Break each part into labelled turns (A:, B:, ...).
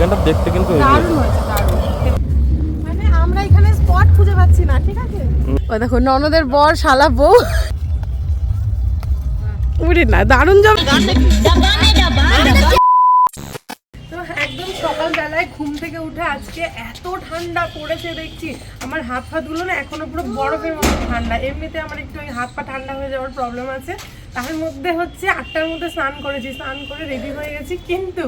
A: এখানটা দেখতে কিন্তু
B: দারুণ হয়েছে দারুণ। মানে আমরা এখানে স্পট খুঁজে পাচ্ছি না ঠিক আছে? ও দেখো ননদের বর শালা বউ। উড়ি না দারুণ জব। তো একদম সকালবেলায় ঘুম থেকে উঠে আজকে এত ঠান্ডা পড়েছে দেখছি। আমার হাত ফাতগুলো না এখনও পুরো বরফের মতো ঠান্ডা। এমনিতে আমার একটু ওই হাত পা ঠান্ডা হয়ে যাওয়ার প্রবলেম আছে। তার মধ্যে হচ্ছে আটটার মধ্যে স্নান করেছি স্নান করে রেডি হয়ে গেছি। কিন্তু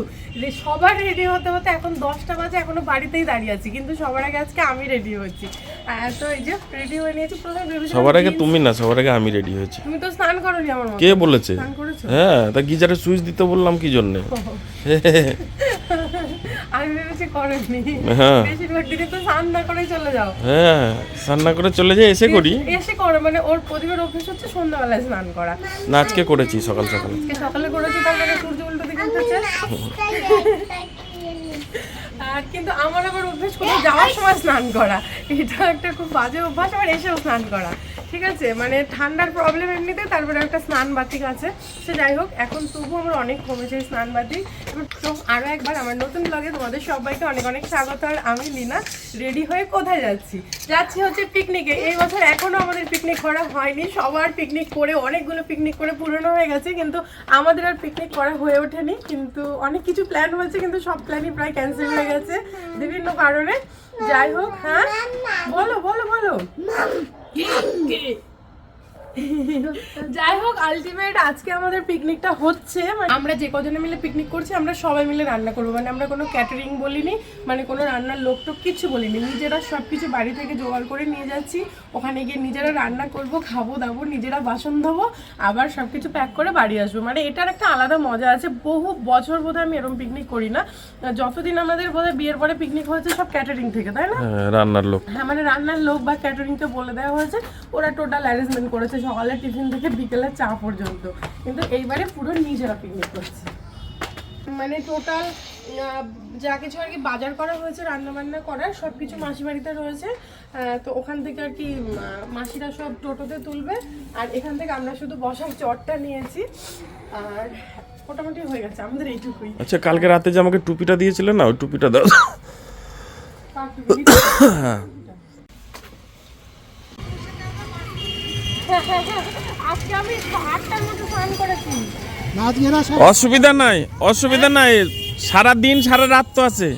B: সবার রেডি হতে হতে এখন দশটা বাজে এখনও বাড়িতেই দাঁড়িয়ে আছি। কিন্তু সবার আগে আজকে আমি রেডি হয়েছি। তো এই যে রেডি হয়ে নিয়েছি প্রথমে
A: সবার আগে তুমি না সবার আগে আমি রেডি হয়েছি।
B: তুমি তো স্নান করোনি আমার
A: কে বলেছে? হ্যাঁ তা গিজারে সুইচ দিতে বললাম কি জন্যে?
B: ভেবেছি করেনি।
A: হ্যাঁ।
B: বেশিরভাগ দিনে তো স্নান না করে চলে যাও।
A: হ্যাঁ রান্না করে চলে যাই এসে করি।
B: এসে করো মানে ওর প্রতিবার অভ্যেস হচ্ছে সন্ধ্যাবেলায় স্নান করা।
A: না আজকে করেছি সকাল সকাল।
B: আজকে সকালে করেছি তার মানে সূর্য উল্টো দিকে উঠেছে। আর কিন্তু আমার আবার অভ্যেস কোথাও যাওয়ার সময় স্নান করা। এটা একটা খুব বাজে অভ্যাস আবার এসেও স্নান করা। ঠিক আছে? মানে ঠান্ডার প্রবলেম এমনিতে, তারপরে একটা স্নান বাতিক আছে। সে যাই হোক, এখন তবু আমার অনেক কমেছে স্নান বাতিক তো আরও একবার আমার নতুন ব্লগে তোমাদের সবাইকে অনেক অনেক স্বাগত। আর আমি লিনা রেডি হয়ে কোথায় যাচ্ছি? যাচ্ছি হচ্ছে পিকনিকে এই বছর এখনও আমাদের পিকনিক করা হয়নি। সবার পিকনিক করে, অনেকগুলো পিকনিক করে পুরনো হয়ে গেছে, কিন্তু আমাদের আর পিকনিক করা হয়ে ওঠেনি। কিন্তু অনেক কিছু প্ল্যান হয়েছে, কিন্তু সব প্ল্যানই প্রায় ক্যান্সেল হয়ে গেছে, বিভিন্ন কারণে। যাই হোক হ্যাঁ? বলো বলো বলো। kỹ kỹ যাই হোক আলটিমেট আজকে আমাদের পিকনিকটা হচ্ছে মানে আমরা যে কজনে মিলে পিকনিক করছি আমরা সবাই মিলে রান্না করব। মানে আমরা কোনো ক্যাটারিং বলিনি মানে কোনো রান্নার লোক টোক কিছু বলিনি। নিজেরা সব কিছু বাড়ি থেকে জোগাড় করে নিয়ে যাচ্ছি। ওখানে গিয়ে নিজেরা রান্না করব খাব দাবো নিজেরা বাসন ধোবো আবার সব কিছু প্যাক করে বাড়ি আসব। মানে এটার একটা আলাদা মজা আছে। বহু বছর বোধহয় আমি এরকম পিকনিক করি না। যতদিন আমাদের বোধহয় বিয়ের পরে পিকনিক হয়েছে সব ক্যাটারিং থেকে তাই না?
A: হ্যাঁ, রান্নার লোক।
B: হ্যাঁ মানে রান্নার লোক বা ক্যাটারিংকে বলে দেওয়া হয়েছে ওরা টোটাল অ্যারেঞ্জমেন্ট করেছে সকালে টিফিন থেকে বিকেলে চা পর্যন্ত। কিন্তু এইবারে পুরো নিজেরা পিকনিক করছে। মানে টোটাল যা কিছু আর কি বাজার করা হয়েছে রান্না বান্না করার সব কিছু মাসি বাড়িতে রয়েছে তো ওখান থেকে আর কি মাসিরা সব টোটোতে তুলবে। আর এখান থেকে আমরা শুধু বসার চটটা নিয়েছি। আর মোটামুটি হয়ে গেছে আমাদের এইটুকুই।
A: আচ্ছা কালকে রাতে যে আমাকে টুপিটা দিয়েছিলেন না ওই টুপিটা দাও।
B: আজকে আমি আটটার মতো স্নান করেছি।
A: অসুবিধা নাই অসুবিধা নাই। সারা দিন সারা রাত তো আছে।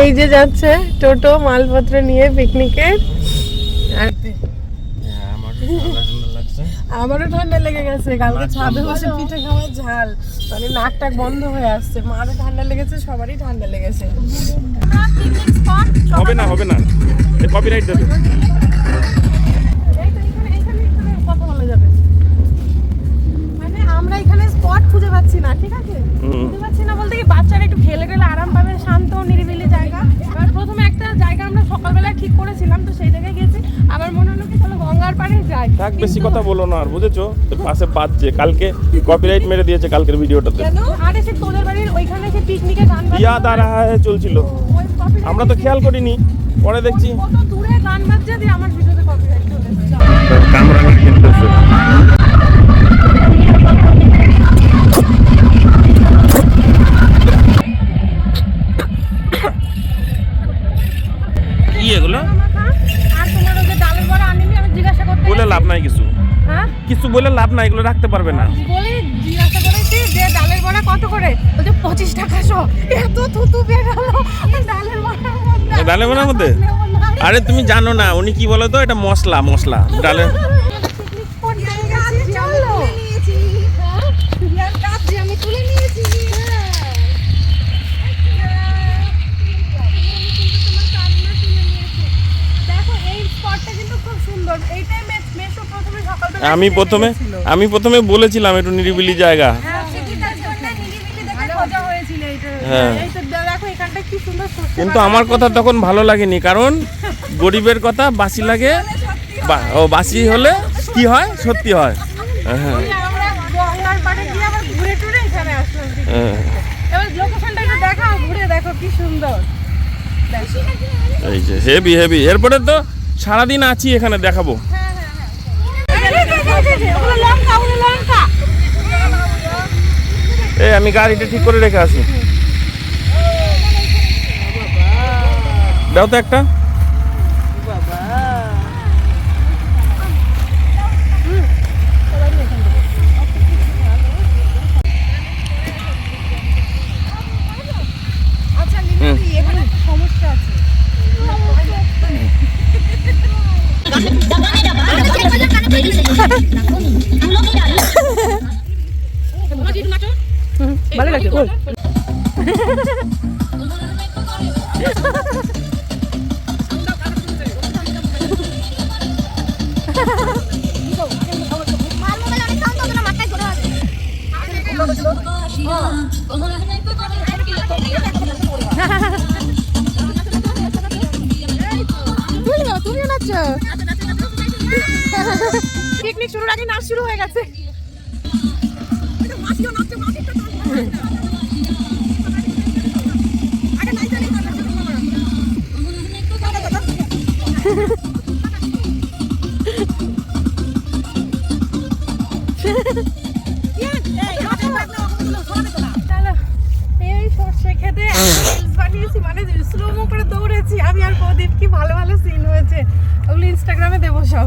B: এই যে যাচ্ছে টোটো মালপত্র নিয়ে পিকনিকে আমারও ঠান্ডা লেগে গেছে। কালকে ছাদে বসে পিঠে খাওয়ার ঝাল। মানে নাক টাক বন্ধ হয়ে আসছে। মারও ঠান্ডা লেগেছে সবারই ঠান্ডা লেগেছে।
A: হবে না হবে না। কপিরাইট দেবে।
B: মানে আমরা এখানে স্পট খুঁজে পাচ্ছি না ঠিক আছে?
A: হুম।
B: খুঁজে পাচ্ছি না বলতে কি বাচ্চারা একটু খেলে গেলে আরাম পাবে শান্ত নিরিবিলি জায়গা। এবার প্রথমে একটা জায়গা আমরা সকালবেলা ঠিক করেছিলাম তো সেই জায়গায় গেছি আবার মনে হলো কি চলো গঙ্গার পাড়ে যাই।
A: থাক বেশি কথা বলো না আর বুঝেছ? তোর পাশে বাজছে। কালকে কপিরাইট মেরে দিয়েছে কালকের ভিডিওটাতে
B: আরে সে তোদের বাড়ির ওইখানে সে পিকনিকে গান
A: চলছিল। আমরা তো খেয়াল করিনি। পরে দেখছি।
B: কত দূরে গান বাজছে দিয়ে আমার ভিডিওতে কপিরাইট চলে
A: এগুলো?
B: বড়া
A: বলে লাভ নাই কিছু।
B: হ্যাঁ?
A: কিছু বলে লাভ নাই এগুলো রাখতে পারবে না।
B: বলি জিজ্ঞাসা করেছি যে ডালের বড়া কত করে? পঁচিশ টাকা শো। এত থুতু বের হলো ডালের বড়ার
A: এ ডালের মধ্যে? আরে তুমি জানো না উনি কি বলো তো এটা মশলা মশলা ডালে।
B: হ্যাঁ? আমি তুলে নিয়েছি। দেখো, এই spotটা কিন্তু খুব সুন্দর। এইটাই মে- মেসো প্রথমে।
A: আমি প্রথমে বলেছিলাম একটু নিরিবিলি জায়গা
B: হ্যাঁ, সুন্দর
A: কিন্তু আমার কথা তখন ভালো লাগেনি কারণ গরিবের কথা বাসি লাগে ও বাসি হলে কি হয়? সত্যি হয়। হ্যাঁ। হ্যাঁ। এই যে হেভি হেভি এরপরে তো সারাদিন আছি এখানে দেখাবো।
B: ওগুলো লঙ্কা ওগুলো লঙ্কা
A: এ আমি গাড়িটা ঠিক করে রেখে আসি। দাও তো একটা।
B: তুমিও নাচছো পিকনিক শুরুর আগে নাচ শুরু হয়ে গেছে। চলো, এই সর্ষে খেতে reels বানিয়েছি মানে স্লো মো করে দৌড়েছি। আমি আর প্রদীপ কি ভালো ভালো সিন হয়েছে। ওগুলো ইনস্টাগ্রামে দেবো সব।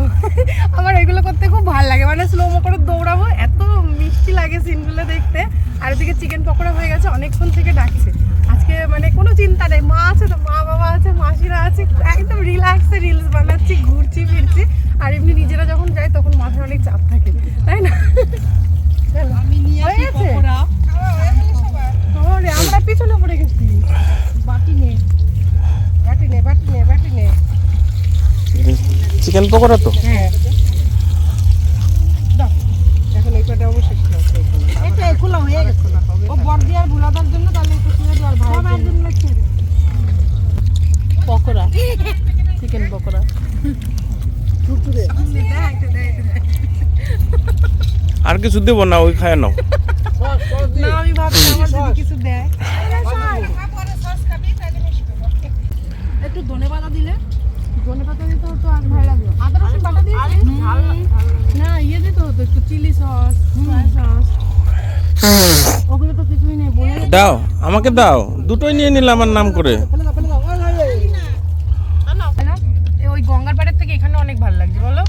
B: আমার এগুলো করতে খুব ভালো লাগে। মানে স্লো মো করে দৌড়াবো, এত মিষ্টি লাগে সিনগুলো দেখতে। আর এদিকে চিকেন পকোড়া হয়ে গেছে, অনেকক্ষণ থেকে ডাকছে। আজকে মানে কোনো চিন্তা নেই। মা আছে তো, মা বাবা আছে, মাসিরা আছে, একদম রিল্যাক্সে রিলস বানাচ্ছি, ঘুরছি, ফিরছি। আর এমনি নিজেরা যখন যাই তখন মাথায় অনেক চাপ থাকে। তাই না? চলো। হয়ে গেছে? আরে, আমরা পিছনে পড়ে গেছি বাটি নে বাটি নে বাটি নে বাটি নে
A: চিকেন পকোড়া তো।
B: হ্যাঁ। এখন এই কটা অবশ্যই খোলা আছে এটা খোলা হয়ে গেছে। ও ভুলাদার জন্য তাহলে একটু ছেড়ে দাও আর ভাইয়ের জন্য ছেড়ে পকোড়া। চিকেন পকোড়া।
A: আর কিছু দেবো না ওই খায় নাও।
B: না আমি ভাবছি আমার যদি কিছু দেয়। একটু ধনে পাতা দিলে। ধনে পাতা দিতে হতো আর ভালো লাগল আদা রসুন বাটা দিয়েছি না ইয়ে দিতে হতো একটু চিলি সস সস ওগুলো তো কিছুই নেই বলে
A: দাও, আমাকে দাও। দুটোই নিয়ে নিলাম আমার নাম করে।
B: ওই থেকে এখানে অনেক ভালো লাগছে বলো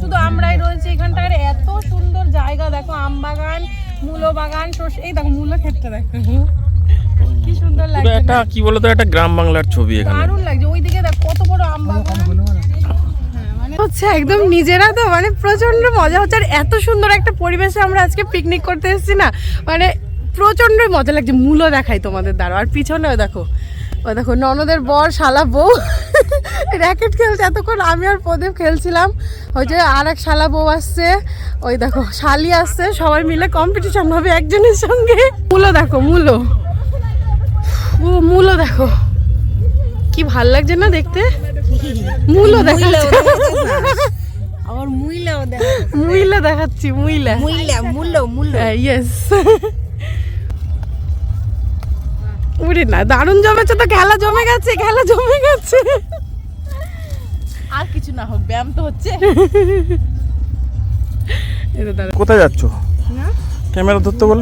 B: শুধু আমরাই রয়েছে এখানটার এত সুন্দর জায়গা দেখো আম বাগান মূলো বাগান এই দেখো মূলো ক্ষেতটা দেখো সুন্দর লাগছে
A: একটা কি বলতো একটা গ্রাম বাংলার ছবি এখানে।
B: দারুণ লাগছে। ওইদিকে দেখ কত বড় আম বাগান। হচ্ছে একদম নিজেরা তো মানে প্রচণ্ড মজা হচ্ছে। আর এত সুন্দর একটা পরিবেশে আমরা আজকে পিকনিক করতে এসেছি না মানে প্রচন্ডই মজা লাগছে। মূলো দেখাই তোমাদের দ্বারা। আর পিছনেও দেখো ও দেখো ননদের বর শালা বউ। র্যাকেট খেলছে। এতক্ষণ আমি আর প্রদীপ খেলছিলাম। ওই যে আর এক শালা বউ আসছে। ওই দেখো শালি আসছে। সবাই মিলে কম্পিটিশন হবে একজনের সঙ্গে। মূলো দেখো মূলো ও মূলো দেখো। কি ভালো লাগছে না দেখতে? মূল্য দেখাচ্ছে।
C: আমার মুইলাও দেখ
B: মূল্য দেখাচ্ছি মূল্য
C: মুইলা মূল্য মূল্য
B: ইয়েস উরে না দারুণ জমেছে তো খেলা জমে গেছে খেলা জমে গেছে।
C: আর কিছু না হোক ব্যায়াম তো হচ্ছে।
A: কোথায় যাচ্ছ? ক্যামেরা ধরতে বল।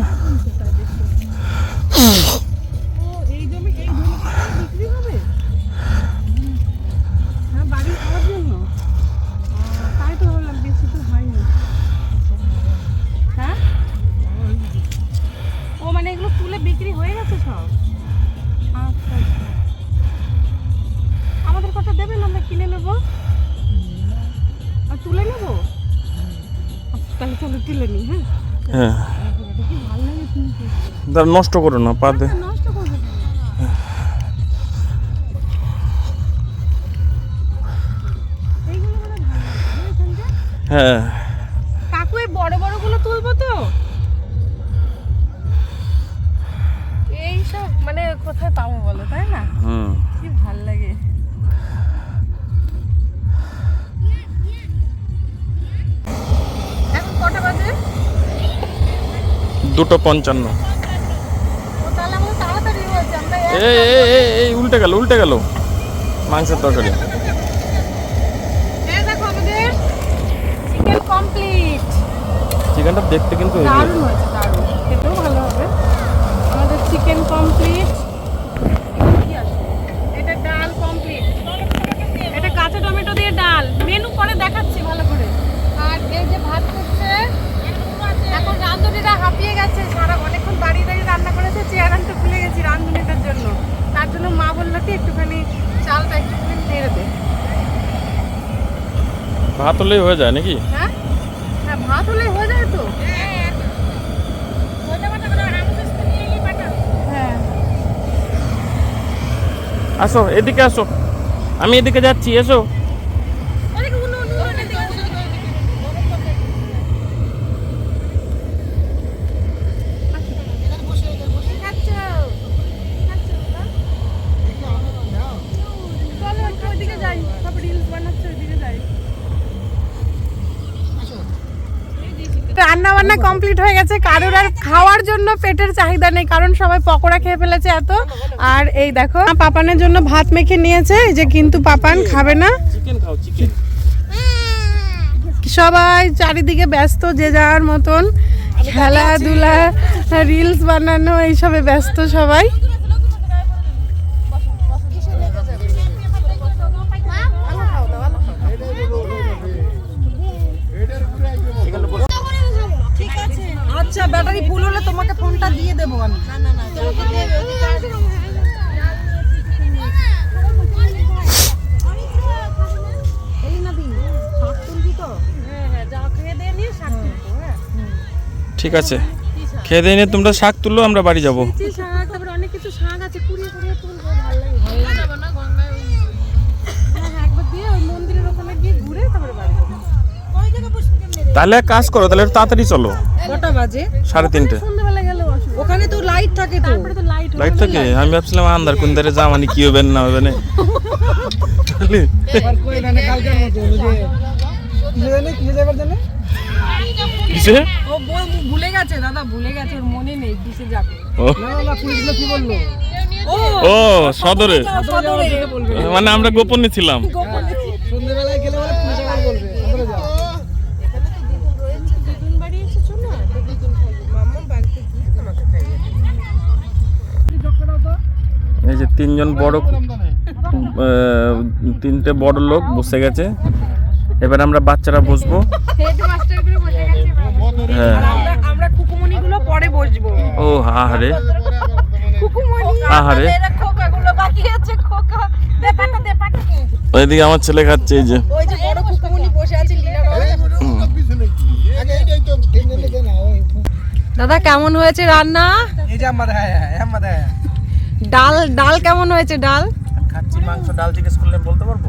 A: দাঁড়া নষ্ট করো না পা দে।
B: হয়। কাকু এই বড় বড়গুলো তুলবো তো? এইসব মানে কোথায় পাবো বলো তাই না?
A: হুম।
B: কি ভালো লাগে।
A: দুটো পঞ্চান্ন
B: ও তাহলে আমাদের তাড়াতাড়ি হয়েছে আমরা এক-
A: এই উল্টে গেল উল্টে গেল। মাংসের তরকারি।
B: দেখো আমাদের চিকেন কমপ্লিট
A: চিকেনটা দেখতে কিন্তু
B: দারুণ হয়েছে দারুণ। খেতেও চিকেন কমপ্লিট এটা ডাল কমপ্লিট এটা কাঁচা টমেটো দিয়ে ডাল। মেনু পরে দেখাচ্ছি ভালো করে। আর এই যে ভাত এখন রাঁধুনিটা হাঁপিয়ে গেছে। সারা অনেকক্ষণ দাঁড়িয়ে দাঁড়িয়ে রান্না করেছে চেয়ার আনতে ভুলে গেছি রাঁধুনিটার জন্য। তার জন্য মা বলল কি একটুখানি চালটা একটুখানি নেড়ে দে।
A: ভাত হলেই হয়ে যায় নাকি?
B: হ্যাঁ? হ্যাঁ ভাত হলে হয়ে যায় তো। হ্যাঁ।
A: আসো এদিকে আসো। আমি এদিকে যাচ্ছি এসো।
B: রান্না বান্না কমপ্লিট হয়ে গেছে। কারোর আর খাওয়ার জন্য পেটের চাহিদা নেই কারণ সবাই পকোড়া খেয়ে ফেলেছে এত। আর এই দেখো পাপানের জন্য ভাত মেখে নিয়েছে যে কিন্তু পাপান খাবে না। সবাই চারিদিকে ব্যস্ত যে যার মতন খেলাধুলা রিলস বানানো এইসবে ব্যস্ত সবাই।
C: আমি
A: ঠিক আছে। খেয়ে দিয়ে তোমরা শাক তুললো আমরা বাড়ি যাব।
B: অনেক কিছু শাক আছে কুড়িয়ে কুড়িয়ে তুলবো ভালো লাগে না গঙ্গায়
A: তাহলে এক কাজ করো তাহলে তাড়াতাড়ি চলো।
C: কটা বাজে?
A: সাড়ে তিনটে।
C: ওখানে তো লাইট থাকে তো।
B: তারপরে তো লাইট
A: লাইট থাকে? আমি ভাবছিলাম আন্দার কোন ধারে যা মানে কি হবে না হবে না তাহলে কিসে?
C: ও ভুলে গেছে দাদা ভুলে গেছে ওর মনে নেই কিসে যাবে।
A: ও।
C: ও!
A: ও সদরে। মানে আমরা গোপনে ছিলাম।
B: দিদুন বাড়ি এসেছ না তো দিদুন খাইবে মাম্মা বাড়িতে গিয়ে তোমাকে খাইবে
A: এই যে তিনজন বড় তিনটে বড় লোক বসে গেছে। এবার আমরা বাচ্চারা বসবো।
B: হেডমাস্টারগুলো বসে গেছে
A: হ্যাঁ।
C: আমরা আমরা পরে বসবো।
A: ও আহারে। আহারে।
C: এরা খোকা গুলো বাকি আছে খোকা। দে পাটা দে পাটা
A: ওইদিকে আমার ছেলে খাচ্ছে এই যে।
C: ওই যে বড় কুকুমনি বসে আছে লীলার দাদা কেমন হয়েছে রান্না? ডাল ডাল কেমন হয়েছে ডাল?
A: খাচ্ছি মাংস ডাল জিজ্ঞেস করলে বলতে পারব?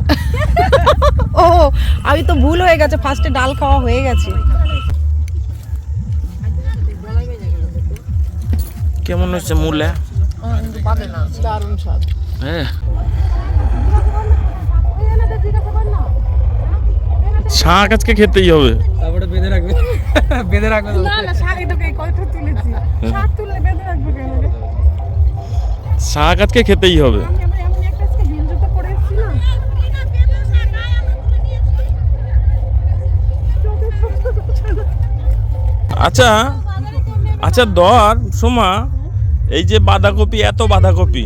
C: ও আমি তো ভুল হয়ে গেছে ফার্স্টে ডাল খাওয়া হয়ে গেছে।
A: কেমন হচ্ছে মূলা?
B: দারুণ স্বাদ
A: হ্যাঁ। শাক আজকে খেতেই হবে।
D: তারপরে বেঁধে রাখবে। বেঁধে রাখবে
B: না না শাক
A: পরে খেতেই হবে। আচ্ছা আচ্ছা দর সোমা এই যে বাঁধাকপি এত বাঁধাকপি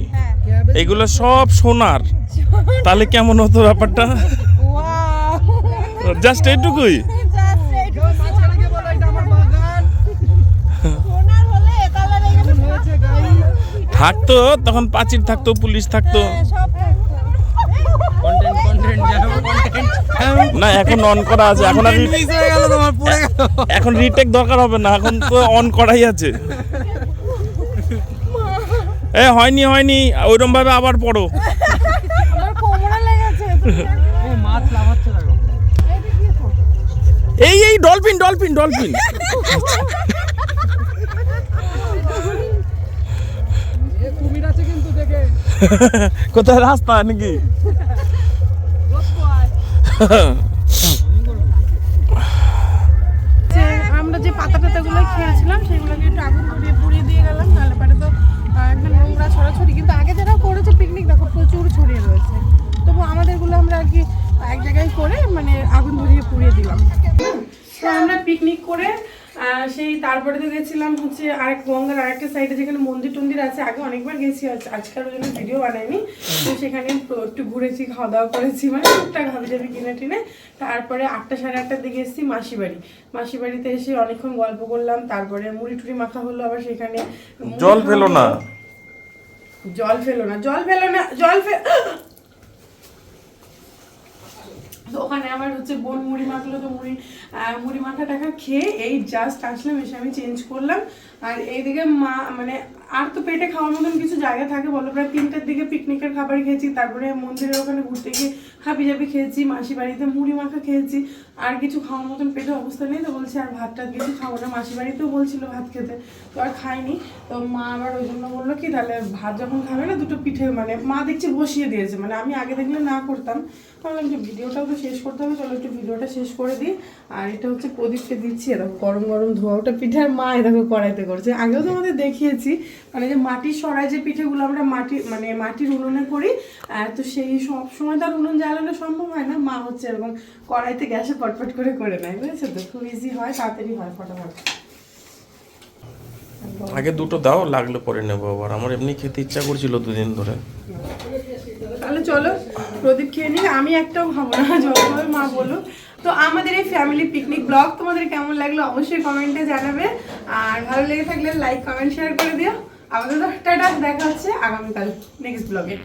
A: এগুলো সব সোনার। তাহলে কেমন হতো ব্যাপারটা? জাস্ট এইটুকুই? থাকতো তখন পাচির থাকতো পুলিশ থাকতো।
D: কন্টেন্ট কন্টেন্ট যা হবে কন্টেন্ট
A: না এখন অন করা আছে এখন আর রি-
D: মিস হয়ে গেল তোমার পড়ে গেল।
A: এখন রিটেক দরকার হবে না এখন তো অন করাই আছে। এ হয়নি হয়নি ওইরকম ভাবে আবার পড়ো।
D: এই
A: এই ডলফিন ডলফিন ডলফিন
D: এ কুমির আছে কিন্তু দেখে
A: কোথায় রাস্তা নাকি?
B: আমরা যে পাতা টাতাগুলো খেয়েছিলাম একটু আগুন ধরিয়ে পুড়িয়ে দিয়ে গেলাম তো নোংরা ছড়াছড়ি। কিন্তু আগে করেছে পিকনিক দেখো প্রচুর ছড়িয়ে রয়েছে। তবু আমাদেরগুলো আমরা কি এক জায়গায় করে মানে আগুন ধরিয়ে পুড়িয়ে দিলাম। আমরা পিকনিক করে সেই তারপরে তো গেছিলাম হচ্ছে আরেক গঙ্গার আরেকটা সাইডে যেখানে মন্দির টন্দির আছে আগে অনেকবার গেছি আজ- আজকাল ওই জন্য ভিডিও বানাইনি। তো সেখানে একটু ঘুরেছি খাওয়া দাওয়া করেছি মানে টুকটাক হাবি জাবি কিনে টিনে। তারপরে আটটা সাড়ে আটটার দিকে এসেছি মাসি বাড়ি মাসি বাড়িতে এসে অনেকক্ষণ গল্প করলাম তারপরে মুড়ি টুড়ি মাখা হলো আবার সেখানে
A: জল ফেলো না।
B: জল ফেলো না জল ফেলো না জল ফে তো ওখানে আমার হচ্ছে বোন মুড়ি মাখলো তো মুড়ি মুড়ি মাথা টাকা খেয়ে এই জাস্ট আসলাম, এসে আমি চেঞ্জ করলাম। আর এইদিকে মা মানে আর তো পেটে খাওয়ার মতন কিছু জায়গা থাকে, বলো প্রায় তিনটের দিকে পিকনিকের খাবার খেয়েছি, তারপরে মন্দিরের ওখানে ঘুরতে গিয়ে হাবি জাবি খেয়েছি, মাসি বাড়িতে মুড়ি মাখা খেয়েছি, আর কিছু খাওয়ার মতন পেটে অবস্থা নেই তো বলছি, আর ভাত টাত কিছু খাব না। মাসি বাড়িতেও বলছিল ভাত খেতে, তো আর খাইনি। তো মা আবার ওই জন্য বলল কি, তাহলে ভাত যখন খাবে না, দুটো পিঠে মানে মা দেখছি বসিয়ে দিয়েছে মানে আমি আগে দেখলে না করতাম। ভাবলাম যে ভিডিওটাও তো শেষ করতে হবে, চলো একটু ভিডিওটা শেষ করে দিই। আর এটা হচ্ছে প্রদীপকে দিচ্ছি এরকম গরম গরম ধোয়া ওটা পিঠে, আর মা এরকম কড়াইতে করছে। আগেও তো আমাদের দেখিয়েছি মানে যে মাটির সরাই যে পিঠেগুলো আমরা মাটি মানে মাটির উনুনে করি তো সেই সব সময় তার উনুন জ্বালানো সম্ভব হয় না। মা হচ্ছে এরকম কড়াইতে গ্যাসে পটপট করে করে নেয় বুঝেছ তো? খুব ইজি হয় তাড়াতাড়ি হয় ফটাফট।
A: আগে দুটো দাও লাগলে পরে নেব আবার। আমার এমনি খেতে ইচ্ছা করছিল দুদিন ধরে।
B: তাহলে চলো প্রদীপ খেয়ে নিই আমি একটাও খাব না যতভাবে মা বলো তো আমাদের এই ফ্যামিলি পিকনিক ব্লগ তোমাদের কেমন লাগল অবশ্যই কমেন্টে জানাবে। আর ভালো লেগে থাকলে লাইক কমেন্ট শেয়ার করে দিও। আমাদের টাটা দেখা হচ্ছে আগামীকাল নেক্সট ব্লগে